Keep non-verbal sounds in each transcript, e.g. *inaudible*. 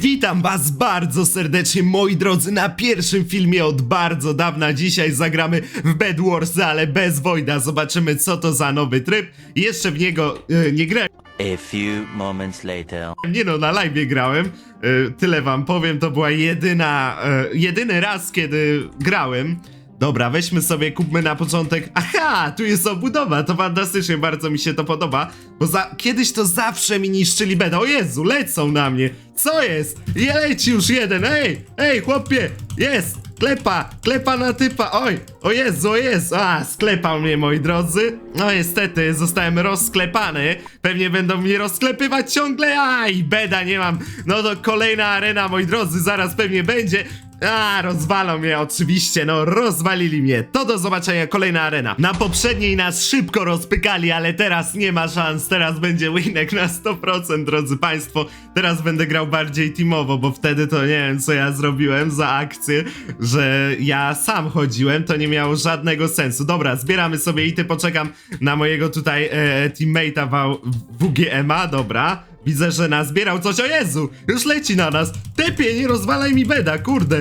Witam was bardzo serdecznie, moi drodzy, na pierwszym filmie od bardzo dawna. Dzisiaj zagramy w Bed Wars, ale bez Wojda. Zobaczymy, co to za nowy tryb. Jeszcze w niego e, nie grałem. A few moments later. Nie no, na live grałem. E, tyle wam powiem, to była jedyna, e, jedyny raz, kiedy grałem. Dobra, weźmy sobie, kupmy na początek. Aha, tu jest obudowa, to fantastycznie, bardzo mi się to podoba. Bo za, kiedyś to zawsze mi niszczyli beda. O Jezu, lecą na mnie. Co jest? Je leci już jeden, ej, ej, chłopie, jest. Klepa, klepa na typa, oj, o Jezu, o Jezu, a, sklepał mnie, moi drodzy. No niestety, zostałem rozklepany, pewnie będą mnie rozklepywać ciągle, aj, beda nie mam. No to kolejna arena, moi drodzy, zaraz pewnie będzie. A, rozwalą mnie oczywiście, no rozwalili mnie. To do zobaczenia, kolejna arena. Na poprzedniej nas szybko rozpykali, ale teraz nie ma szans, teraz będzie winek na 100%, drodzy państwo. Teraz będę grał bardziej teamowo, bo wtedy to nie wiem, co ja zrobiłem za akcję, że ja sam chodziłem, to nie miało żadnego sensu. Dobra, zbieramy sobie i ty poczekam na mojego tutaj e, teammate'a w WGMA, dobra. Widzę, że nazbierał coś, o Jezu, już leci na nas. Tepie, nie rozwalaj mi beda, kurde.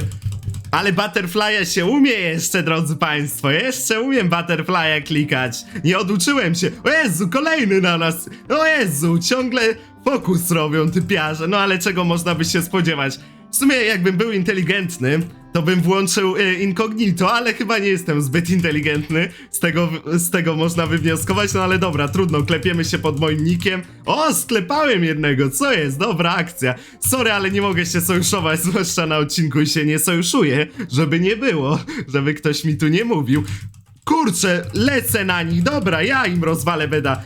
Ale Butterfly'a się umie jeszcze, drodzy państwo. Jeszcze umiem Butterfly'a klikać. Nie oduczyłem się. O Jezu, kolejny na nas. O Jezu, ciągle fokus robią typiarze. No ale czego można by się spodziewać? W sumie jakbym był inteligentny, to bym włączył y, incognito, ale chyba nie jestem zbyt inteligentny. Z tego, z tego można wywnioskować, no ale dobra, trudno, klepiemy się pod moim nikiem. O, sklepałem jednego, co jest? Dobra akcja. Sorry, ale nie mogę się sojuszować, *laughs* zwłaszcza na odcinku i się nie sojuszuję, żeby nie było, żeby ktoś mi tu nie mówił. Kurczę, lecę na nich, dobra, ja im rozwalę beda.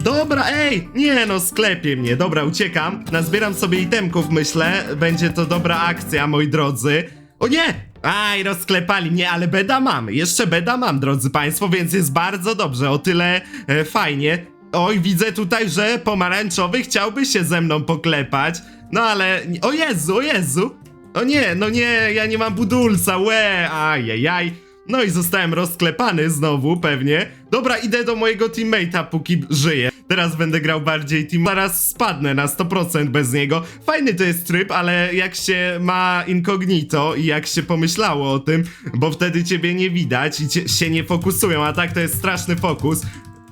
Dobra, ej! Nie no, sklepie mnie. Dobra, uciekam. Nazbieram sobie itemków, myślę. Będzie to dobra akcja, moi drodzy. O nie! Aj, rozklepali mnie, ale beda mam. Jeszcze beda mam, drodzy państwo, więc jest bardzo dobrze. O tyle e, fajnie. Oj, widzę tutaj, że pomarańczowy chciałby się ze mną poklepać. No ale... O Jezu, o Jezu! O nie, no nie, ja nie mam budulca, łe, ajajaj. No i zostałem rozklepany znowu, pewnie. Dobra, idę do mojego teammate'a, póki żyje. Teraz będę grał bardziej team. Zaraz spadnę na 100% bez niego. Fajny to jest tryb, ale jak się ma incognito i jak się pomyślało o tym, bo wtedy ciebie nie widać i się nie fokusują, a tak to jest straszny fokus.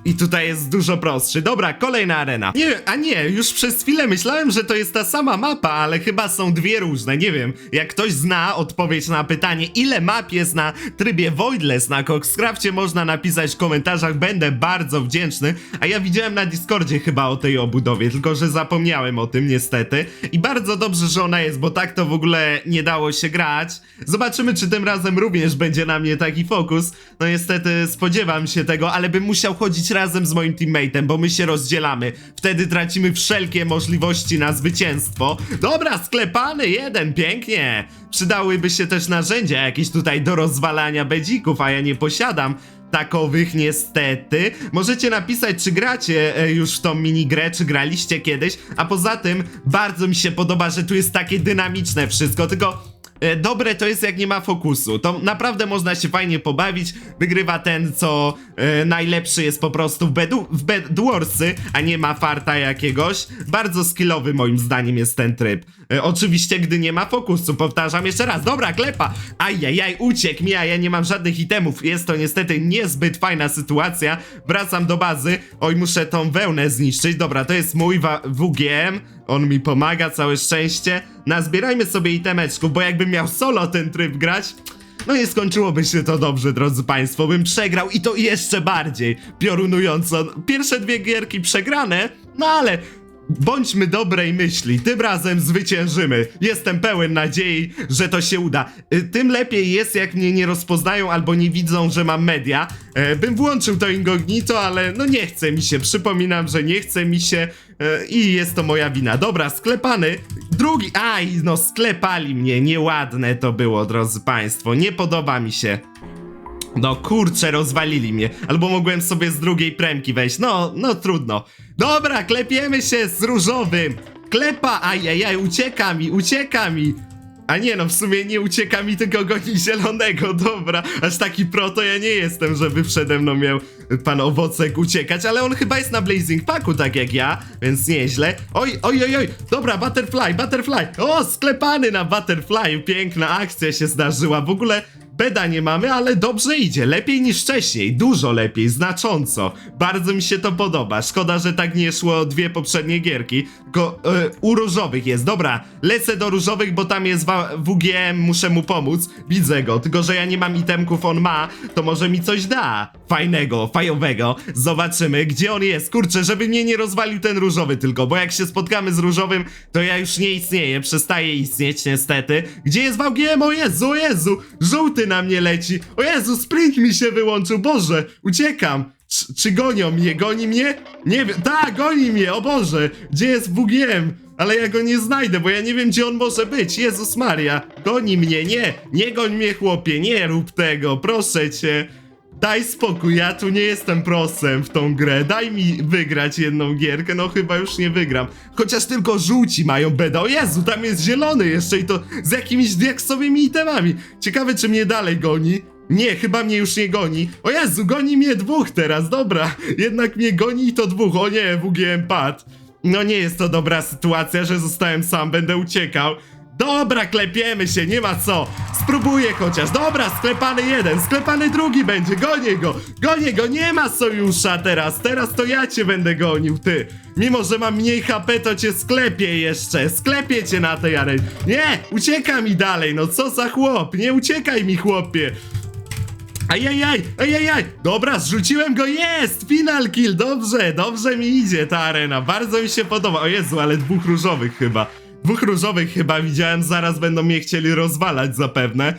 I tutaj jest dużo prostszy. Dobra, kolejna arena. Nie, a nie, już przez chwilę myślałem, że to jest ta sama mapa, ale chyba są dwie różne. Nie wiem, jak ktoś zna odpowiedź na pytanie, ile map jest na trybie Voidless na Coxcrafcie, można napisać w komentarzach, będę bardzo wdzięczny. A ja widziałem na Discordzie chyba o tej obudowie, tylko że zapomniałem o tym niestety. I bardzo dobrze, że ona jest, bo tak to w ogóle nie dało się grać. Zobaczymy, czy tym razem również będzie na mnie taki fokus. No niestety spodziewam się tego, ale bym musiał chodzić razem z moim teammateem, bo my się rozdzielamy. Wtedy tracimy wszelkie możliwości na zwycięstwo. Dobra, sklepany jeden, pięknie. Przydałyby się też narzędzia jakieś tutaj do rozwalania bedzików, a ja nie posiadam takowych niestety. Możecie napisać, czy gracie e, już w tą minigrę, czy graliście kiedyś, a poza tym bardzo mi się podoba, że tu jest takie dynamiczne wszystko, tylko Dobre to jest jak nie ma fokusu. To naprawdę można się fajnie pobawić. Wygrywa ten, co e, najlepszy jest po prostu w, bedu, w Bedwarsy, a nie ma farta jakiegoś. Bardzo skillowy moim zdaniem jest ten tryb. E, oczywiście, gdy nie ma fokusu. Powtarzam jeszcze raz. Dobra, klepa. Ajajaj, uciekł mi, a ja nie mam żadnych itemów. Jest to niestety niezbyt fajna sytuacja. Wracam do bazy. Oj, muszę tą wełnę zniszczyć. Dobra, to jest mój WGM. On mi pomaga, całe szczęście. Nazbierajmy sobie itemeczków, bo jakbym miał solo ten tryb grać, no nie skończyłoby się to dobrze, drodzy państwo. Bym przegrał i to jeszcze bardziej piorunująco. Pierwsze dwie gierki przegrane, no ale bądźmy dobrej myśli. Tym razem zwyciężymy. Jestem pełen nadziei, że to się uda. Y, Tym lepiej jest, jak mnie nie rozpoznają albo nie widzą, że mam media. E, Bym włączył to incognito, ale no nie chce mi się. Przypominam, że nie chce mi się e, i jest to moja wina. Dobra, sklepany. Drugi. Aj, no sklepali mnie. Nieładne to było, drodzy państwo. Nie podoba mi się. No kurczę, rozwalili mnie. Albo mogłem sobie z drugiej premki wejść. No, no trudno. Dobra, klepiemy się z różowym. Klepa, ajajaj, ucieka mi, ucieka mi. A nie no, w sumie nie ucieka mi tylko goni zielonego, dobra. Aż taki pro to ja nie jestem, żeby przede mną miał pan Owocek uciekać, ale on chyba jest na Blazing Packu, tak jak ja, więc nieźle. Oj, oj, oj, oj, dobra, Butterfly, Butterfly. O, sklepany na Butterfly, piękna akcja się zdarzyła. W ogóle Beda nie mamy, ale dobrze idzie. Lepiej niż wcześniej. Dużo lepiej, znacząco. Bardzo mi się to podoba. Szkoda, że tak nie szło dwie poprzednie gierki. Tylko e, u różowych jest. Dobra, lecę do różowych, bo tam jest WGM, muszę mu pomóc. Widzę go, tylko że ja nie mam itemków, on ma. To może mi coś da. Fajnego, fajowego. Zobaczymy, gdzie on jest. Kurczę, żeby mnie nie rozwalił ten różowy tylko, bo jak się spotkamy z różowym, to ja już nie istnieję. Przestaję istnieć, niestety. Gdzie jest WGM? O Jezu, o Jezu! Żółty na mnie leci. O Jezu, sprint mi się wyłączył. Boże, uciekam. Czy, gonią mnie? Goni mnie? Nie wiem. Tak, goni mnie, o Boże. Gdzie jest WGM? Ale ja go nie znajdę, bo ja nie wiem, gdzie on może być. Jezus Maria. Goni mnie, nie. Nie goń mnie, chłopie. Nie rób tego, proszę cię. Daj spokój, ja tu nie jestem prosem w tą grę. Daj mi wygrać jedną gierkę, no chyba już nie wygram. Chociaż tylko żółci mają beda. O Jezu, tam jest zielony jeszcze i to z jakimiś diaksowymi itemami. Ciekawe, czy mnie dalej goni. Nie, chyba mnie już nie goni. O Jezu, goni mnie dwóch teraz, dobra. Jednak mnie goni i to dwóch. O nie, WGM padł. No nie jest to dobra sytuacja, że zostałem sam, będę uciekał. Dobra, klepiemy się, nie ma co. Spróbuję chociaż. Dobra, sklepany jeden, sklepany drugi będzie. Gonię go, gonię go, nie ma sojusza teraz. Teraz to ja cię będę gonił, ty. Mimo, że mam mniej HP, to cię sklepię jeszcze. Sklepię cię na tej arenie. Nie, ucieka mi dalej, no co za chłop. Nie uciekaj mi, chłopie. Ajajaj, ajajaj, dobra, zrzuciłem go, jest, final kill, dobrze, dobrze mi idzie ta arena, bardzo mi się podoba, o Jezu, ale dwóch różowych chyba, dwóch różowych chyba widziałem, zaraz będą mnie chcieli rozwalać zapewne,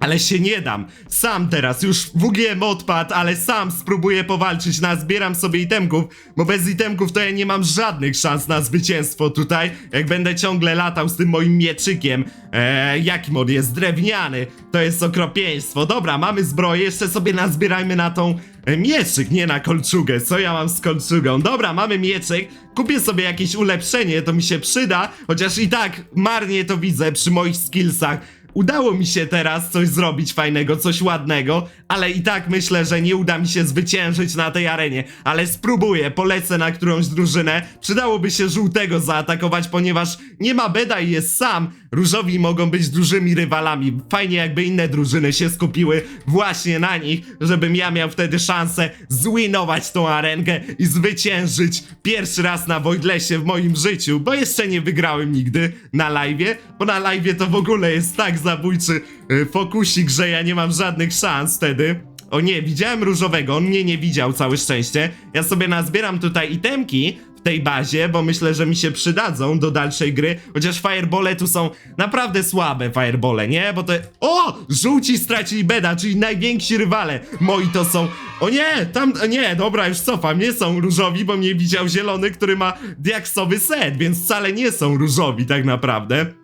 ale się nie dam. Sam teraz już WGM odpadł, ale sam spróbuję powalczyć. Nazbieram sobie itemków, bo bez itemków to ja nie mam żadnych szans na zwycięstwo tutaj. Jak będę ciągle latał z tym moim mieczykiem. Eee, jakim on jest? Drewniany. To jest okropieństwo. Dobra, mamy zbroję, jeszcze sobie nazbierajmy na tą mieczyk, nie na kolczugę. Co ja mam z kolczugą? Dobra, mamy mieczyk. Kupię sobie jakieś ulepszenie, to mi się przyda. Chociaż i tak marnie to widzę przy moich skillsach. Udało mi się teraz coś zrobić fajnego, coś ładnego, ale i tak myślę, że nie uda mi się zwyciężyć na tej arenie. Ale spróbuję, polecę na którąś drużynę. Przydałoby się żółtego zaatakować, ponieważ nie ma beda i jest sam. Różowi mogą być dużymi rywalami. Fajnie jakby inne drużyny się skupiły właśnie na nich, żebym ja miał wtedy szansę zwinować tą arenkę i zwyciężyć pierwszy raz na Wojtlesie w moim życiu, bo jeszcze nie wygrałem nigdy na live'ie, bo na live'ie to w ogóle jest tak zabójczy y, fokusik, że ja nie mam żadnych szans wtedy. O nie, widziałem różowego, on mnie nie widział, całe szczęście. Ja sobie nazbieram tutaj itemki w tej bazie, bo myślę, że mi się przydadzą do dalszej gry. Chociaż firebole tu są naprawdę słabe firebole, nie? Bo to... O! Żółci stracili beda, czyli najwięksi rywale moi to są... O nie! Tam... Nie, dobra, już cofam. Nie są różowi, bo mnie widział zielony, który ma diaksowy set, więc wcale nie są różowi tak naprawdę.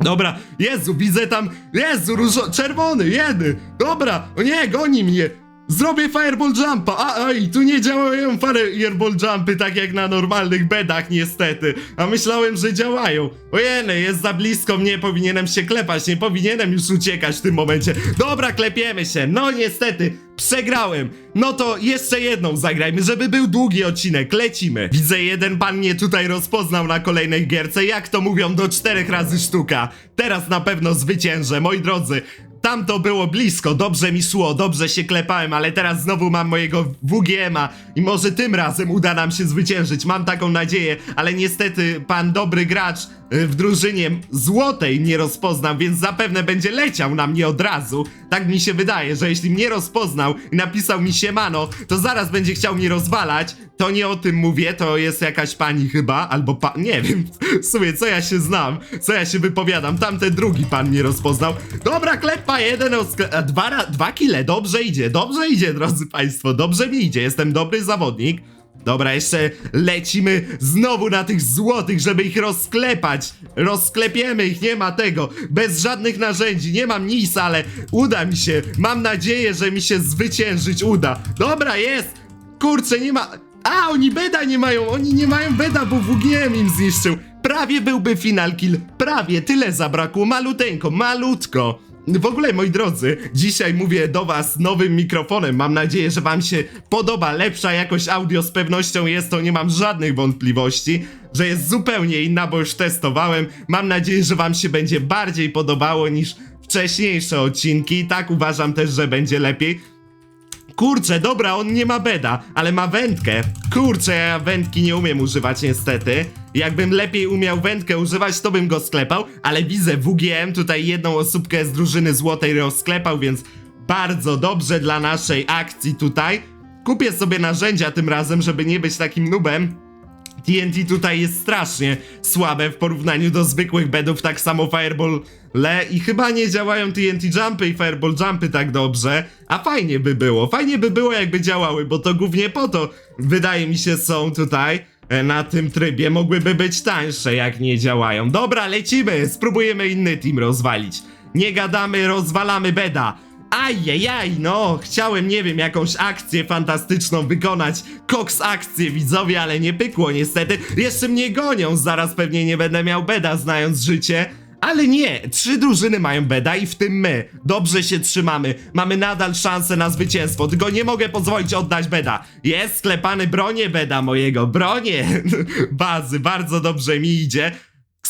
Dobra, Jezu, widzę tam, Jezu, różo, czerwony, jedy, dobra, o nie, goni mnie, zrobię fireball jumpa, a, i tu nie działają fireball jumpy tak jak na normalnych bedach niestety, a myślałem, że działają, ojeny, jest za blisko mnie, powinienem się klepać, nie powinienem już uciekać w tym momencie, dobra, klepiemy się, no niestety, przegrałem, no to jeszcze jedną zagrajmy, żeby był długi odcinek, lecimy. Widzę, jeden pan mnie tutaj rozpoznał na kolejnej gierce, jak to mówią, do czterech razy sztuka. Teraz na pewno zwyciężę, moi drodzy. Tam to było blisko, dobrze mi szło, dobrze się klepałem, ale teraz znowu mam mojego WGM-a i może tym razem uda nam się zwyciężyć. Mam taką nadzieję, ale niestety pan dobry gracz w drużynie złotej nie rozpoznał, więc zapewne będzie leciał na mnie od razu. Tak mi się wydaje, że jeśli mnie rozpoznał i napisał mi siemano, to zaraz będzie chciał mnie rozwalać. To nie o tym mówię, to jest jakaś pani chyba, albo pa... nie wiem, *laughs* w sumie co ja się znam, co ja się wypowiadam, tamten drugi pan mnie rozpoznał. Dobra, klepa jeden, oskle... dwa, dwa kile, dobrze idzie, dobrze idzie, drodzy państwo, dobrze mi idzie, jestem dobry zawodnik. Dobra, jeszcze lecimy znowu na tych złotych, żeby ich rozklepać. Rozklepiemy ich, nie ma tego. Bez żadnych narzędzi, nie mam nic, ale uda mi się. Mam nadzieję, że mi się zwyciężyć uda. Dobra, jest. Kurczę, nie ma... A, oni beda nie mają, oni nie mają beda, bo WGM im zniszczył. prawie byłby final kill, prawie tyle zabrakło, maluteńko, malutko. W ogóle, moi drodzy, dzisiaj mówię do was nowym mikrofonem. Mam nadzieję, że wam się podoba. Lepsza jakość audio z pewnością jest, to nie mam żadnych wątpliwości, że jest zupełnie inna, bo już testowałem. Mam nadzieję, że wam się będzie bardziej podobało niż wcześniejsze odcinki. Tak uważam też, że będzie lepiej. Kurczę, dobra, on nie ma beda, ale ma wędkę. Kurczę, ja wędki nie umiem używać niestety. Jakbym lepiej umiał wędkę używać, to bym go sklepał, ale widzę WGM tutaj jedną osóbkę z drużyny złotej rozklepał, więc bardzo dobrze dla naszej akcji tutaj. Kupię sobie narzędzia tym razem, żeby nie być takim nubem. TNT tutaj jest strasznie słabe w porównaniu do zwykłych bedów, tak samo Fireball Le i chyba nie działają TNT Jumpy i Fireball Jumpy tak dobrze, a fajnie by było, fajnie by było jakby działały, bo to głównie po to wydaje mi się są tutaj na tym trybie, mogłyby być tańsze jak nie działają. Dobra, lecimy, spróbujemy inny team rozwalić. Nie gadamy, rozwalamy beda. Ajajaj, no, chciałem, nie wiem, jakąś akcję fantastyczną wykonać. Cox akcję, widzowie, ale nie pykło niestety. Jeszcze mnie gonią, zaraz pewnie nie będę miał beda, znając życie. Ale nie, trzy drużyny mają beda i w tym my. Dobrze się trzymamy, mamy nadal szansę na zwycięstwo, tylko nie mogę pozwolić oddać beda. Jest sklepany bronie beda mojego, bronie *laughs* bazy, bardzo dobrze mi idzie.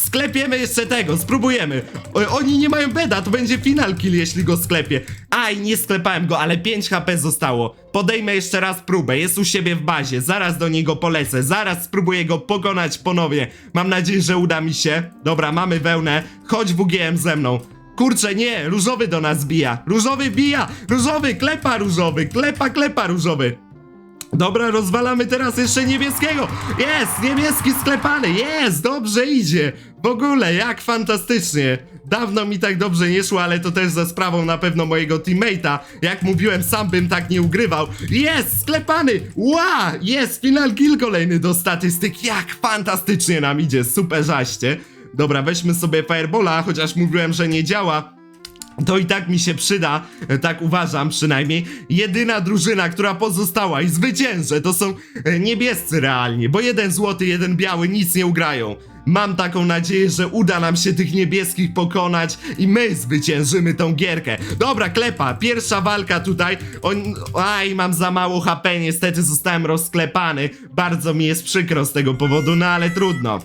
Sklepiemy jeszcze tego, spróbujemy. O, oni nie mają beda, to będzie final kill, jeśli go sklepię. Aj, nie sklepałem go, ale 5 HP zostało. Podejmę jeszcze raz próbę, jest u siebie w bazie, zaraz do niego polecę, zaraz spróbuję go pokonać ponownie. Mam nadzieję, że uda mi się. Dobra, mamy wełnę, chodź WGM ze mną. Kurczę, nie, różowy do nas bija. Różowy bija, różowy, klepa różowy, klepa, klepa różowy. Dobra, rozwalamy teraz jeszcze niebieskiego. Jest, niebieski sklepany, jest, dobrze idzie. W ogóle, jak fantastycznie. Dawno mi tak dobrze nie szło, ale to też za sprawą na pewno mojego teammate'a. Jak mówiłem, sam bym tak nie ugrywał. Jest, sklepany, ła, jest, final kill kolejny do statystyk. Jak fantastycznie nam idzie, super żaście. Dobra, weźmy sobie Firebola, chociaż mówiłem, że nie działa. To i tak mi się przyda, e, tak uważam przynajmniej. Jedyna drużyna, która pozostała i zwycięży, to są e, niebiescy realnie, bo jeden złoty, jeden biały nic nie ugrają. Mam taką nadzieję, że uda nam się tych niebieskich pokonać i my zwyciężymy tą gierkę. Dobra, klepa, pierwsza walka tutaj. On... Aj, mam za mało HP, niestety zostałem rozklepany. Bardzo mi jest przykro z tego powodu, no ale trudno.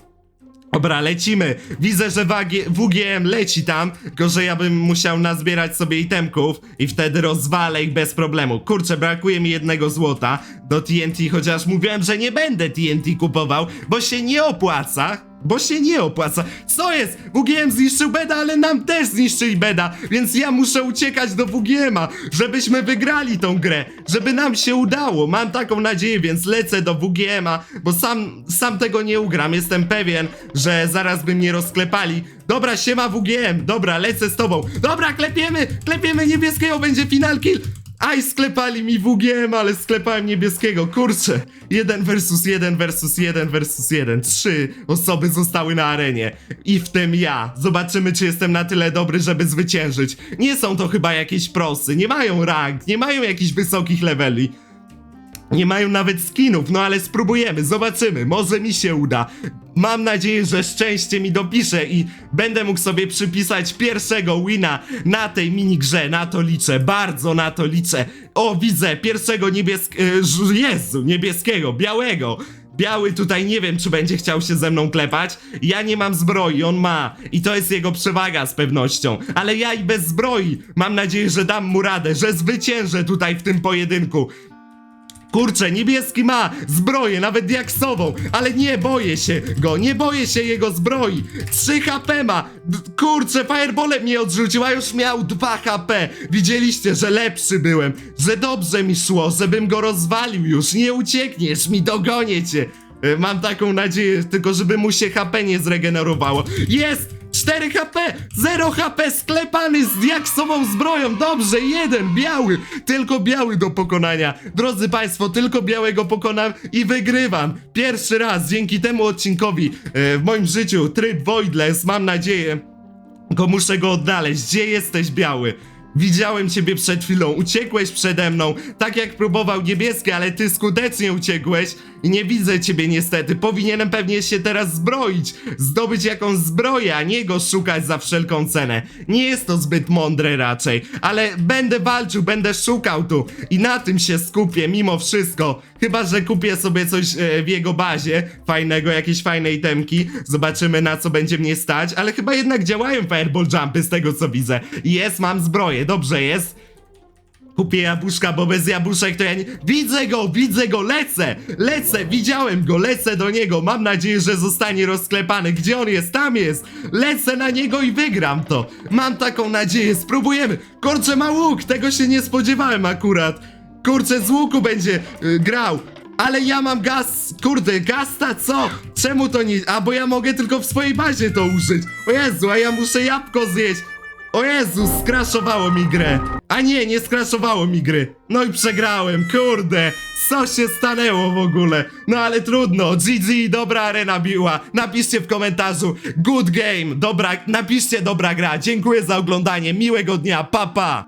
Dobra, lecimy. Widzę, że WGM leci tam, tylko że ja bym musiał nazbierać sobie itemków i wtedy rozwalę ich bez problemu. Kurczę, brakuje mi jednego złota do TNT, chociaż mówiłem, że nie będę TNT kupował, bo się nie opłaca. Bo się nie opłaca. Co jest? WGM zniszczył Beda, ale nam też zniszczyli Beda, więc ja muszę uciekać do WGMa, żebyśmy wygrali tą grę, żeby nam się udało. Mam taką nadzieję, więc lecę do WGMa, bo sam, sam tego nie ugram. Jestem pewien, że zaraz by mnie rozklepali. Dobra, siema WGM, dobra, lecę z tobą. Dobra, klepiemy, klepiemy niebieskiego, będzie final kill. Aj, sklepali mi WGM, ale sklepałem niebieskiego, kurczę. Jeden versus jeden versus jeden versus jeden. Trzy osoby zostały na arenie. I w tym ja. Zobaczymy, czy jestem na tyle dobry, żeby zwyciężyć. Nie są to chyba jakieś prosy, nie mają rank, nie mają jakichś wysokich leveli. Nie mają nawet skinów, no ale spróbujemy, zobaczymy, może mi się uda. Mam nadzieję, że szczęście mi dopisze i będę mógł sobie przypisać pierwszego wina na tej minigrze, na to liczę, bardzo na to liczę. O, widzę, pierwszego niebieskiego, Jezu, niebieskiego, białego. Biały tutaj nie wiem, czy będzie chciał się ze mną klepać. Ja nie mam zbroi, on ma. I to jest jego przewaga z pewnością. Ale ja i bez zbroi mam nadzieję, że dam mu radę, że zwyciężę tutaj w tym pojedynku. Kurczę, niebieski ma zbroję, nawet diaksową, ale nie boję się go, nie boję się jego zbroi. 3 HP ma. Kurczę, fireballem mnie odrzucił, a już miał 2 HP. Widzieliście, że lepszy byłem, że dobrze mi szło, żebym go rozwalił już. Nie uciekniesz mi, dogonię cię. E, Mam taką nadzieję, tylko żeby mu się HP nie zregenerowało. Jest! 4 HP! 0 HP sklepany z diaksową zbroją! Dobrze, jeden, biały! Tylko biały do pokonania. Drodzy Państwo, tylko białego pokonam i wygrywam. Pierwszy raz dzięki temu odcinkowi e, w moim życiu tryb Voidless, mam nadzieję, tylko muszę go odnaleźć. Gdzie jesteś, biały? Widziałem ciebie przed chwilą, uciekłeś przede mną, tak jak próbował niebieski, ale ty skutecznie uciekłeś. Nie widzę ciebie niestety. Powinienem pewnie się teraz zbroić, zdobyć jakąś zbroję, a nie go szukać za wszelką cenę. Nie jest to zbyt mądre raczej, ale będę walczył, będę szukał tu i na tym się skupię mimo wszystko. Chyba, że kupię sobie coś e, w jego bazie, fajnego, jakieś fajne itemki, zobaczymy na co będzie mnie stać, ale chyba jednak działają fireball jumpy z tego co widzę. Jest, mam zbroję, dobrze jest. Kupię jabłuszka, bo bez jabłuszek to ja nie... Widzę go, widzę go, lecę! Lecę, widziałem go, lecę do niego. Mam nadzieję, że zostanie rozklepany. Gdzie on jest? Tam jest! Lecę na niego i wygram to! Mam taką nadzieję, spróbujemy! Kurczę, ma łuk! Tego się nie spodziewałem akurat! Kurczę, z łuku będzie y, grał! Ale ja mam gaz, kurde, gasta co? Czemu to nie... A, bo ja mogę tylko w swojej bazie to użyć. O Jezu, a ja muszę jabłko zjeść. O Jezus, skraszowało mi grę. A nie, nie skraszowało mi gry. No i przegrałem, kurde. Co się stanęło w ogóle? No ale trudno, GG, dobra arena biła. Napiszcie w komentarzu, good game, dobra, napiszcie dobra gra. Dziękuję za oglądanie, miłego dnia, papa. Pa.